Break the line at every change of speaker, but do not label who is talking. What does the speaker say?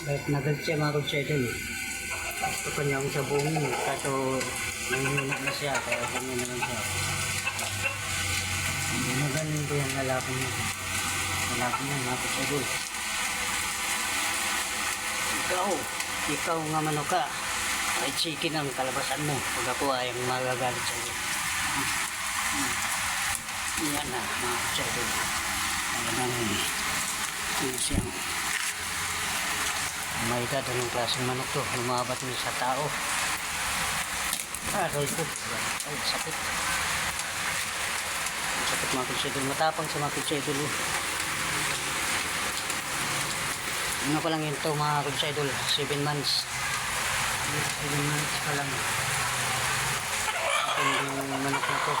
Kahit nagal siya mga kutsidol. Gusto pa niya akong sabungin. Kaso nanghihina na siya. Kaya ganyan na lang siya. Ganun ko yung lalaki niya. Lalaki niya mga kutsidol. Ikaw, ikaw nga mano ka. Ay chicken ang kalabasan mo. Pag ako ay magagalit sa iyo. Yan na, mga kutsidol. Talagang yun siyang may edad anong klaseng manok to. Lumabat mo sa tao. Aral ko. Ay, sakit. Ang sakit mga kutsidol. Matapang sa mga oh. Ano pa lang yun to mga kutsidol. 7 months. 7 months pa lang. Ito yung manok na to.